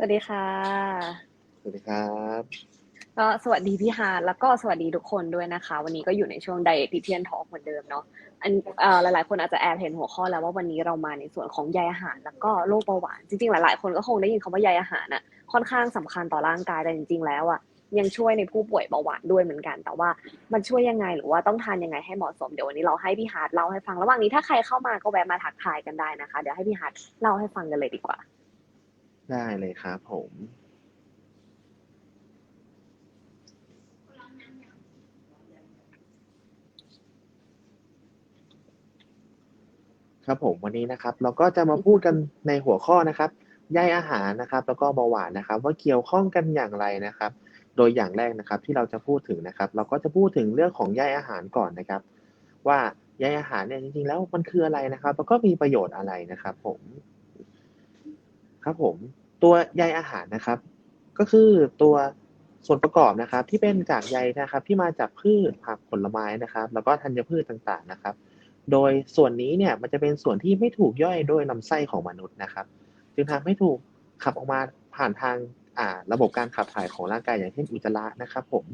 วัสดีค่ะ สวัสดีครับก็สวัสดีพี่ฮาร์ทแล้วก็สวัสดีทุกคนด้วยนะคะ วันนี้ก็อยู่ในช่วง Dietitian Talk เหมือนเดิมเนาะอันเอ่อหลายๆ คนอาจจะแอบเห็นหัวข้อแล้วว่าวันนี้เรามาในส่วนของใยอาหาร แล้วก็โรคเบาหวานจริงๆ หลายๆ คนก็คงได้ยินคำว่าใยอาหารน่ะค่อนข้างสำคัญต่อร่างกายแต่จริง ๆ แล้วอะยังช่วยในผู้ป่วยเบาหวานด้วยเหมือนกัน แต่ว่ามันช่วยยังไงหรือว่าต้องทานยังไงให้เหมาะสมเดี๋ยววันนี้เราให้พี่ฮาร์ทเล่าให้ฟังระหว่างนี้ถ้าใครเข้ามาก็แวะมาทักทายกันได้นะคะ เดี๋ยวให้พี่ฮาร์ทเล่าให้ฟังกันเลยดีกว่า ได้เลยครับผม ครับผมวันนี้นะครับ เราก็จะมาพูดกันในหัวข้อนะครับใยอาหารนะครับ แล้วก็เบาหวานนะครับ ว่าเกี่ยวข้องกันอย่างไรนะครับ โดยอย่างแรกนะครับที่เราจะพูดถึงนะครับ เราก็จะพูดถึงเรื่องของใยอาหารก่อนนะครับ ว่าใยอาหารเนี่ยจริงๆแล้วมันคืออะไรนะครับ แล้วก็มีประโยชน์อะไรนะครับ ผมครับผม ตัวใยอาหารนะครับ ก็คือตัวส่วนประกอบนะครับ ที่เป็นจากใยนะครับ ที่มาจากพืชผักผลไม้นะครับ แล้วก็ธัญพืชต่างๆนะครับ โดยส่วนนี้เนี่ยมันจะเป็นส่วนที่ไม่ถูกย่อยโดยลำไส้ของมนุษย์นะครับ จึงทำให้ถูกขับออกมาผ่านทางอ่าระบบการขับถ่ายของร่างกายอย่างเช่นอุจจาระนะครับ ผม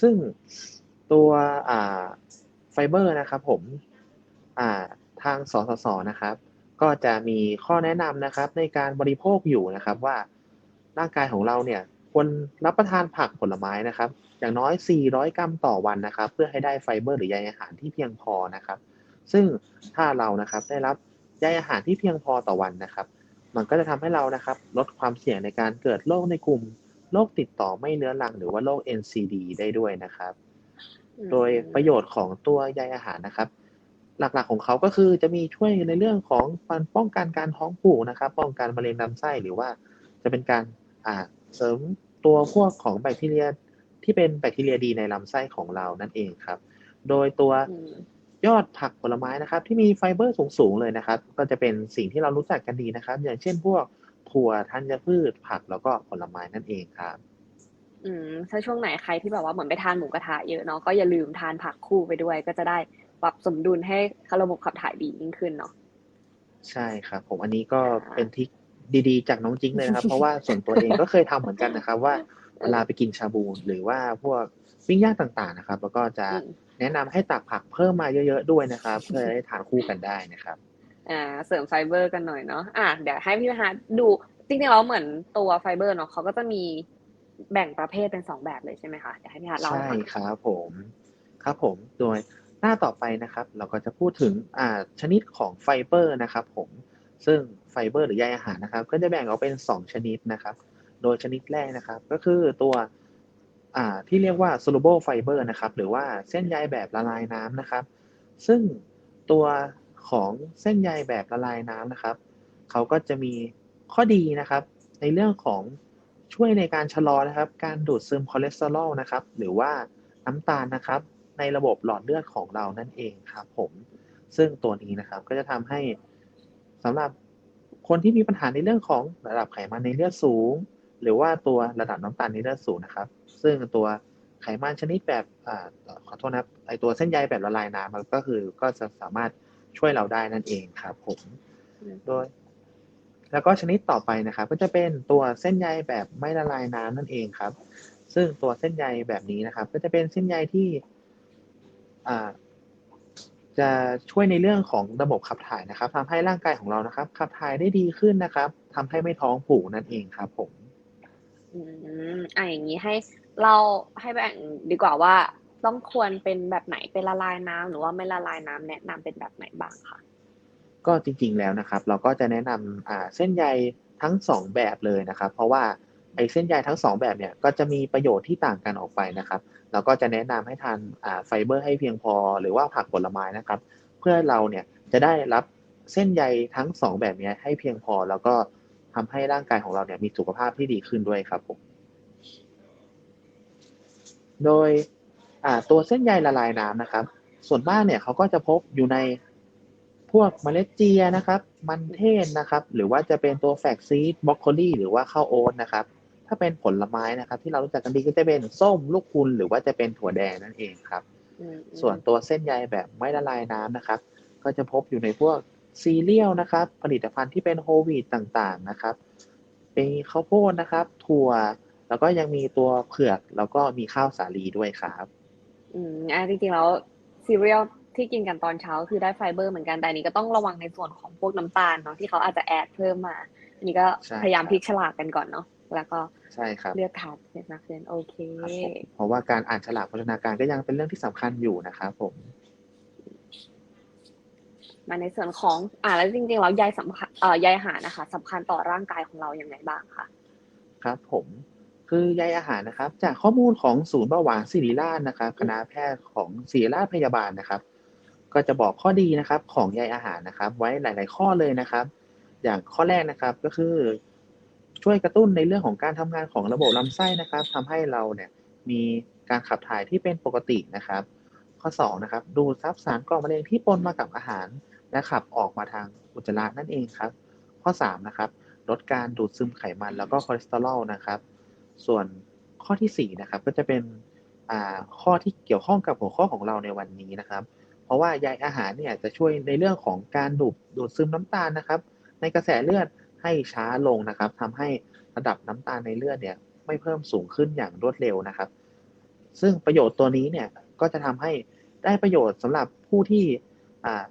ซึ่งตัวอ่าไฟเบอร์นะครับ ผมอ่าทางสสสนะครับ ก็จะมีข้อแนะนำนะครับ ในการบริโภคอยู่นะครับว่าร่างกายของเราเนี่ยควรรับประทานผักผลไม้นะครับ อย่างน้อย 400 กรัมต่อวันนะครับ เพื่อให้ได้ไฟเบอร์หรือใยอาหารที่เพียงพอนะครับ ซึ่งถ้าเรานะครับได้รับใยอาหารที่เพียงพอต่อวันนะครับ มันก็จะทำให้เรานะครับ ลดความเสี่ยงในการเกิดโรคในกลุ่มโรคติดต่อไม่เรื้อรัง หรือว่าโรค NCD ได้ด้วยนะครับ โดยประโยชน์ของตัวใยอาหารนะครับ หลักๆของเขาก็คือจะมีช่วยในเรื่องของการป้องกันการท้องผูกนะครับ ป้องกันมะเร็งลำไส้หรือว่าจะเป็นการอ่าเสริมตัวพวกของแบคทีเรียที่เป็นแบคทีเรียดีในลำไส้ของเรานั่นเองครับ โดยตัวยอดผักผลไม้นะครับ ที่มีไฟเบอร์สูงๆเลยนะครับ ก็จะเป็นสิ่งที่เรารู้จักกันดีนะครับ อย่างเช่นพวกถั่วธัญพืชผักแล้วก็ผลไม้นั่นเองครับ อืมถ้าช่วงไหนใครที่แบบว่าเหมือนไปทานหมูกระทะเยอะเนาะก็อย่าลืมทานผักคู่ไปด้วย ก็จะได้ ปรับสมดุลให้ระบบขับถ่ายดียิ่งขึ้นเนาะใช่ครับผมอันนี้ก็ค่ะเป็นทริคดีๆ จากน้องจิ๊งเลยนะครับ เพราะว่าส่วนตัวเองก็เคยทำเหมือนกันนะครับ ว่าเวลาไปกินชาบูหรือว่าพวกปิ้งย่างต่างๆนะครับ แล้วก็จะอืมแนะนำให้ตักผักเพิ่มมาเยอะๆด้วยนะครับ เพื่อให้ทานคู่กันได้นะครับอ่าเสริมไฟเบอร์กันหน่อยเนาะอะเดี๋ยวให้พี่ฮาร์ทดูจริงๆแล้วเหมือนตัวไฟเบอร์เนาะเขาก็จะมีแบ่งประเภทเป็นสองแบบเลยใช่ไหมคะเดี๋ยวให้พี่ฮาร์ทเล่าใช่ให้ฟังครับผมครับผมโดย หน้าต่อไปนะครับ เราก็จะพูดถึงชนิดของไฟเบอร์นะครับผมซึ่งไฟเบอร์หรือใยอาหารนะครับ ก็จะแบ่งออกเป็น 2 ชนิดนะครับ โดยชนิดแรกนะครับ ก็คือตัวที่เรียกว่า soluble fiber นะครับ หรือว่าเส้นใยแบบละลายน้ำนะครับ ซึ่งตัวของเส้นใยแบบละลายน้ำนะครับ เขาก็จะมีข้อดีนะครับ ในเรื่องของช่วยในการชะลอนะครับ การดูดซึมคอเลสเตอรอลนะครับ หรือว่าน้ำตาลนะครับ ในระบบหลอดเลือดของเรานั่นเองครับผม ซึ่งตัวนี้นะครับก็จะทำให้สำหรับคนที่มีปัญหาในเรื่องของระดับไขมันในเลือดสูง หรือว่าตัวระดับน้ำตาลในเลือดสูงนะครับ ซึ่งตัวไขมันชนิดแบบอขอโทษนะครับไอตัวเส้นใยแบบละลายน้ำมันก็คือก็จะสามารถช่วยเราได้นั่นเองครับผมโดยแล้วก็ชนิดต่อไปนะครับ ก็จะเป็นตัวเส้นใยแบบไม่ละลายน้ำนั่นเองครับ ซึ่งตัวเส้นใยแบบนี้นะครับ ก็จะเป็นเส้นใยที่ จะช่วยในเรื่องของระบบขับถ่ายนะครับทำให้ร่างกายของเรานะครับ ขับถ่ายได้ดีขึ้นนะครับทำให้ไม่ท้องผูกนั่นเองครับ ผม อืมอะอย่างนี้ให้เราให้แบ่งดีกว่าว่า ต้องควรเป็นแบบไหนเป็นละลายน้ำหรือว่าไม่ละลายน้ำแนะนำเป็นแบบไหนบ้างคะก็จริง ๆแล้วนะครับ เราก็จะแนะนำอ่าเส้นใยทั้งสองแบบเลยนะครับ เพราะว่าไอ้เส้นใยทั้งสองแบบเนี่ยก็จะมีประโยชน์ที่ต่างกันออกไปนะครับ เราก็จะแนะนำให้ทานไฟเบอร์ให้เพียงพอ หรือว่าผักผลไม้นะครับ เพื่อเราเนี่ยจะได้รับเส้นใยทั้งสองแบบนี้ให้เพียงพอ แล้วก็ทำให้ร่างกายของเราเนี่ยมีสุขภาพที่ดีขึ้นด้วยครับผมโดยตัวเส้นใยละลายน้ำนะครับ ส่วนมากเนี่ยเขาก็จะพบอยู่ในพวกเมล็ดเจียนะครับ มันเทศนะครับ หรือว่าจะเป็นตัวแฟกซีดบรอกโคลีหรือว่าข้าวโอ๊ตนะครับ ถ้าเป็นผลไม้นะครับ ที่เรารู้จักกันดีก็จะเป็นส้มลูกคุณหรือว่าจะเป็นถั่วแดงนั่นเองครับอืมส่วนตัวเส้นใยแบบไม่ละลายน้ำนะครับ ก็จะพบอยู่ในพวกซีเรียลนะครับ ผลิตภัณฑ์ที่เป็นโฮลวีตต่างๆนะครับมีข้าวโพดนะครับ ถั่วแล้วก็ยังมีตัวเผือกแล้วก็มีข้าวสาลีด้วยครับ อืมอะจริงๆแล้วซีเรียลที่กินกันตอนเช้าคือได้ไฟเบอร์เหมือนกันแต่อันนี้ก็ต้องระวังในส่วนของพวกน้ำตาลเนาะที่เขาอาจจะแอดเพิ่มมา อันนี้ก็ใช่พยายามครับพลิกฉลากกันก่อนเนาะ แล้วก็ใช่ครับเลือกทานให้มากขึ้นโอเคครับผมเพราะว่าการอ่านฉลากโภชนาการก็ยังเป็นเรื่องที่สำคัญอยู่นะครับผมมาในส่วนของอ่าแล้วจริงๆแล้วใยสำคัญเอ่อใยอาหารนะคะสำคัญต่อร่างกายของเราอย่างไรบ้างคะครับ ผมคือใยอาหารนะครับ จากข้อมูลของศูนย์เบาหวานศิริราชนะครับ คณะแพทย์ของศิริราชพยาบาลนะครับ ก็จะบอกข้อดีนะครับ ของใยอาหารนะครับ ไว้หลาย ๆ ข้อเลยนะครับ อย่างข้อแรกนะครับก็คือ ช่วยกระตุ้นในเรื่องของการทำงานของระบบลำไส้นะครับทำให้เราเนี่ยมีการขับถ่ายที่เป็นปกตินะครับ ข้อสองนะครับดูดซับสารก่อมะเร็งที่ปนมากับอาหาร และขับออกมาทางอุจจาระนั่นเองครับ ข้อสามนะครับลดการดูดซึมไขมันแล้วก็คอเลสเตอรอลนะครับ ส่วนข้อที่สี่นะครับก็จะเป็นอ่าข้อที่เกี่ยวข้องกับหัวข้อของเราในวันนี้นะครับ เพราะว่าใยอาหารเนี่ยจะช่วยในเรื่องของการดูดดูดซึมน้ำตาลนะครับ ในกระแสเลือด ให้ช้าลงนะครับทำให้ระดับน้ำตาลในเลือดเนี่ย ไม่เพิ่มสูงขึ้นอย่างรวดเร็วนะครับ ซึ่งประโยชน์ตัวนี้เนี่ยก็จะทำให้ได้ประโยชน์สำหรับผู้ที่อ่า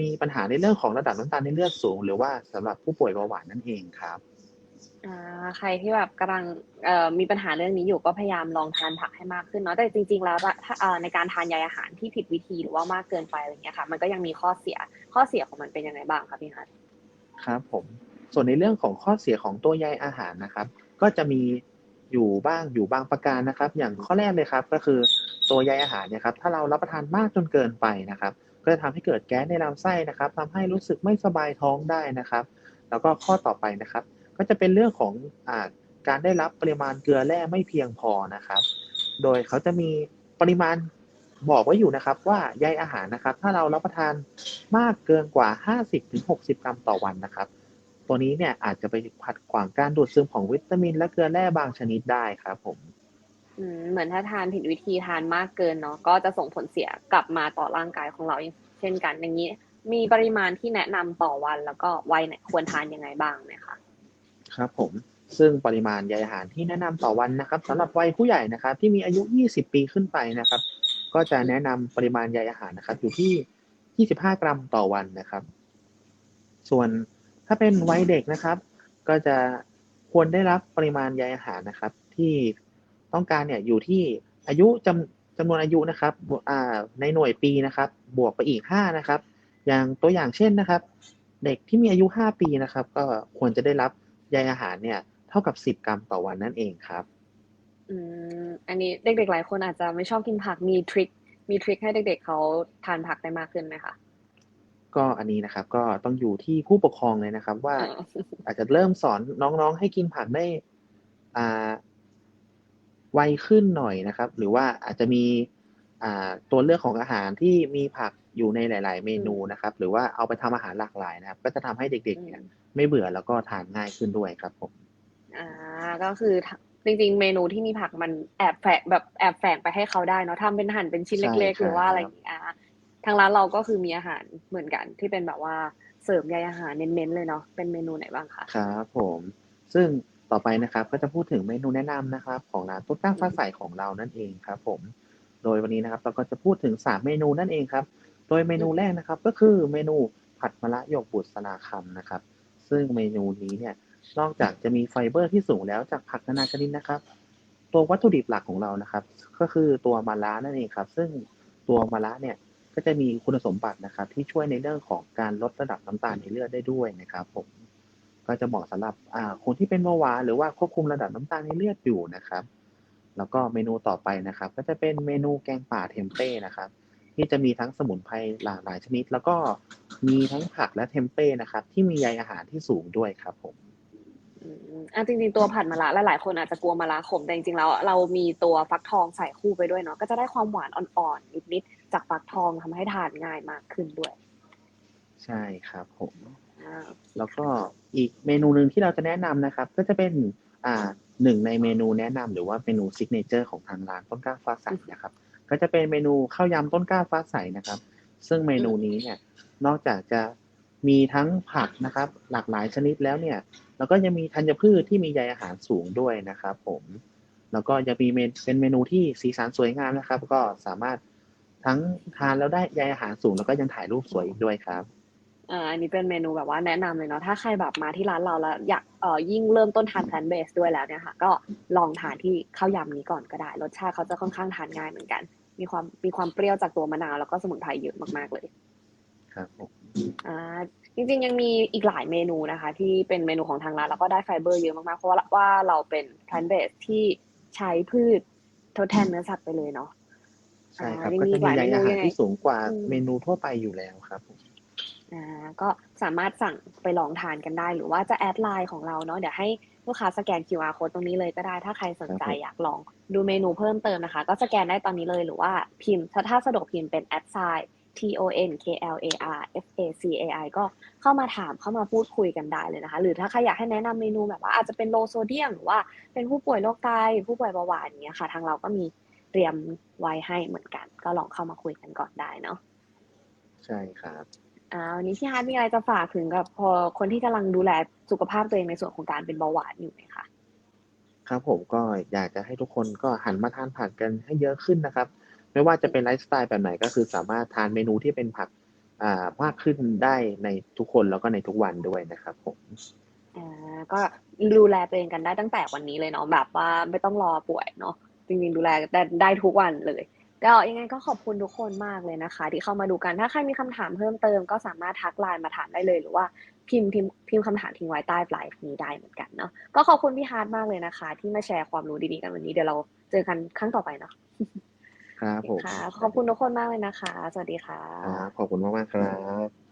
มีปัญหาในเรื่องของระดับน้ำตาลในเลือดสูง หรือว่าสำหรับผู้ป่วยเบาหวานนั่นเองครับอ่าใครที่แบบกำลังเอ่อมีปัญหาเรื่องนี้อยู่ก็พยายามลองทานผักให้มากขึ้นเนาะแต่จริง ๆ แล้วอะถ้าเอ่อในการทานใยอาหารที่ผิดวิธีหรือว่ามากเกินไปอะไรเงี้ยค่ะ มันก็ยังมีข้อเสียข้อเสียของมันเป็นยังไงบ้างคะพี่ฮัทครับผม ส่วนในเรื่องของข้อเสียของตัวใยอาหารนะครับ ก็จะมีอยู่บ้างอยู่บางประการนะครับ อย่างข้อแรกเลยครับ ก็คือตัวใยอาหารเนี่ยครับถ้าเรารับประทานมากจนเกินไปนะครับ ก็จะทำให้เกิดแก๊สในลำไส้นะครับทำให้รู้สึกไม่สบายท้องได้นะครับ แล้วก็ข้อต่อไปนะครับ ก็จะเป็นเรื่องของอาการได้รับปริมาณเกลือแร่ไม่เพียงพอนะครับ โดยเขาจะมีปริมาณบอกไว้อยู่นะครับว่าใยอาหารนะครับ ถ้าเรารับประทานมากเกินกว่า 50-60 กรัมต่อวันนะครับ ตัวนี้เนี่ยอาจจะไปขัดขวางการดูดซึมของวิตามิน และเกลือแร่บางชนิดได้ครับผมอืมเหมือนถ้าทานผิดวิธีทานมากเกินเนาะก็จะส่งผลเสียกลับมาต่อร่างกายของเราเช่นกันอย่างนี้ มีปริมาณที่แนะนำต่อวันแล้วก็วัยไหนควรทานยังไงบ้างไหมคะครับผมซึ่งปริมาณใยอาหารที่แนะนำต่อวันนะครับสำหรับวัยผู้ใหญ่นะครับ ที่มีอายุ 20 ปีขึ้นไปนะครับ ก็จะแนะนำปริมาณใยอาหารนะครับ อยู่ที่ 25 กรัมต่อวันนะครับ ส่วน ถ้าเป็นวัยเด็กนะครับ ก็จะควรได้รับปริมาณใยอาหารนะครับ ที่ต้องการเนี่ยอยู่ที่อายุจำจำนวนอายุนะครับในหน่วยปีนะครับ บวกไปอีก5นะครับ อย่างตัวอย่างเช่นนะครับ เด็กที่มีอายุ 5 ปีนะครับ ก็ควรจะได้รับใยอาหารเนี่ยเท่ากับ 10 กรัมต่อวันนั่นเองครับอืมอันนี้เด็กๆหลายคนอาจจะไม่ชอบกินผักมีทริคมีทริคให้เด็กๆเขาทานผักได้มากขึ้นไหมคะ ก็อันนี้นะครับ ก็ต้องอยู่ที่ผู้ปกครองเลยนะครับว่าอ่าอาจจะเริ่มสอนน้องๆให้กินผักได้ อ่าไวขึ้นหน่อยนะครับ หรือว่าอาจจะมีอ่าตัวเลือกของอาหารที่มีผักอยู่ในหลาย ๆ เมนูนะครับ หรือว่าเอาไปทำอาหารหลากหลายนะครับ ก็จะทำให้เด็ก ๆ เนี่ยไม่เบื่อแล้วก็ทานง่ายขึ้นด้วยครับผมอ่าก็คือจริง ๆ เมนูที่มีผักมันแอบแฝงแบบแอบแฝงไปให้เขาได้เนาะทำเป็นหั่นเป็นชิ้นเล็ก ๆ หรือว่าอะไรอย่างเงี้ยอ่า ทางร้านเราก็คือมีอาหารเหมือนกัน ที่เป็นแบบว่าเสริมใยอาหารเน้นๆเลยเนาะเป็นเมนูไหนบ้างคะครับผม ซึ่งต่อไปนะครับ ก็จะพูดถึงเมนูแนะนำนะครับ ของร้านต้นกล้าฟ้าใสของเรานั่นเองครับ ผม โดยวันนี้นะครับ เราก็จะพูดถึง 3 เมนูนั่นเองครับ โดยเมนูแรกนะครับ ก็คือเมนูผัดมะระหยกบุษราคำนะครับ ซึ่งเมนูนี้เนี่ยนอกจากจะมีไฟเบอร์ที่สูงแล้วจากผักนานาชนิดนะครับ ตัววัตถุดิบหลักของเรานะครับ ก็คือตัวมะระนั่นเองครับ ซึ่งตัวมะระเนี่ย ก็จะมีคุณสมบัตินะครับ ที่ช่วยในเรื่องของการลดระดับน้ำตาลในเลือดได้ด้วยนะครับ ผม ก็จะเหมาะสำหรับคนที่เป็นเบาหวานหรือว่าควบคุมระดับน้ำตาลในเลือดอยู่นะครับ แล้วก็เมนูต่อไปนะครับ ก็จะเป็นเมนูแกงป่าเทมเป้นะครับ ที่จะมีทั้งสมุนไพรหลากหลายชนิด แล้วก็มีทั้งผักและเทมเป้นะครับ ที่มีใยอาหารที่สูงด้วยครับผม อืมอะจริงๆตัวผัดมะระหลายๆคนอาจจะกลัวมะระขมแต่จริงๆแล้วเรามีตัวฟักทองใส่คู่ไปด้วยเนาะก็จะได้ความหวานอ่อนๆนิดๆจากฟักทองทำให้ทานง่ายมากขึ้นด้วยใช่ครับผม อ่าแล้วก็อีกเมนูหนึ่งที่เราจะแนะนำนะครับ ก็จะเป็นอ่าหนึ่งในเมนูแนะนำหรือว่าเมนูซิกเนเจอร์ของทางร้านต้นกล้าฟ้าใสนะครับ ก็จะเป็นเมนูข้าวยำต้นกล้าฟ้าใสนะครับ ซึ่งเมนูนี้เนี่ยนอกจากจะ มีทั้งผักนะครับ หลากหลายชนิดแล้วเนี่ยแล้วก็ยังมีธัญพืชที่มีใยอาหารสูงด้วยนะครับ ผมแล้วก็ยังมีเมนเป็นเมนูที่สีสันสวยงามนะครับ ก็สามารถทั้งทานแล้วได้ใยอาหารสูงแล้วก็ยังถ่ายรูปสวยอีกด้วยครับอ่าอันนี้เป็นเมนูแบบว่าแนะนำเลยเนาะถ้าใครแบบมาที่ร้านเราแล้วอยากเอ่อยิ่งเริ่มต้นทานแพลนเบสด้วยแล้วเนี่ยค่ะ ก็ลองทานที่ข้าวยำนี้ก่อนก็ได้ รสชาติเขาจะค่อนข้างทานง่ายเหมือนกัน มีความมีความเปรี้ยวจากตัวมะนาวแล้วก็สมุนไพรเยอะมากๆเลย ครับผม อ่าจริงๆยังมีอีกหลายเมนูนะคะ ที่เป็นเมนูของทางร้านแล้วก็ได้ไฟเบอร์เยอะมากๆ เพราะว่าว่าเราเป็นแพลนเบสที่ใช้พืชทดแทนเนื้อสัตว์ไปเลยเนาะใช่ครับอ่ายังก็มีจะมีหลายใยเมนูอาหารยังไงที่สูงกว่าอืมเมนูทั่วไปอยู่แล้วครับผมอ่าก็สามารถสั่งไปลองทานกันได้ หรือว่าจะแอดไลน์ของเราเนาะเดี๋ยวให้ลูกค้าสแกน QR code ตรงนี้เลยก็ได้ ถ้าใครสนใจอยากลองดูเมนูเพิ่มเติมนะคะ ก็สแกนได้ตอนนี้เลยหรือว่าพิมพ์ ถ้าถ้าสะดวกพิมพ์เป็นแอดไซน์ T O N K L A R F A C A I ก็เข้ามาถามเข้ามาพูดคุยกันได้เลยนะคะ หรือถ้าใครอยากให้แนะนำเมนูแบบว่าอาจจะเป็นโลโซเดียมหรือว่าเป็นผู้ป่วยโรคไตผู้ป่วยเบาหวานอย่างเงี้ยค่ะ ทางเราก็มีเตรียมไว้ให้เหมือนกัน ก็ลองเข้ามาคุยกันก่อนได้เนาะใช่ครับอ่าวันนี้พี่ฮาร์ดมีอะไรจะฝากถึงกับพอคนที่กำลังดูแลสุขภาพตัวเองในส่วนของการเป็นเบาหวานอยู่ไหมคะครับผมก็อยากจะให้ทุกคนก็หันมาทานผักกันให้เยอะขึ้นนะครับ ไม่ว่าจะเป็นไลฟ์สไตล์แบบไหนก็คือสามารถทานเมนูที่เป็นผักอ่ามากขึ้นได้ในทุกคนแล้วก็ในทุกวันด้วยนะครับผมอ่าก็ดูแลตัวเองกันได้ตั้งแต่วันนี้เลยเนาะแบบว่าไม่ต้องรอป่วยเนาะจริงๆดูแลได้ได้ทุกวันเลยก็ยังไงก็ขอบคุณทุกคนมากเลยนะคะ ที่เข้ามาดูกันถ้าใครมีคำถามเพิ่มเติมก็สามารถทักไลน์มาถามได้เลย หรือว่าพิมพ์พิมพ์พิมพ์คำถามทิ้งไว้ใต้ไลฟ์นี้ได้เหมือนกันเนาะก็ขอบคุณพี่ฮาร์ดมากเลยนะคะ ที่มาแชร์ความรู้ดีๆกันวันนี้เดี๋ยวเราเจอกันครั้งต่อไปเนาะ ครับผมค่ะ ขอบคุณทุกคนมากเลยนะคะ สวัสดีค่ะ ครับขอบคุณมากๆครับ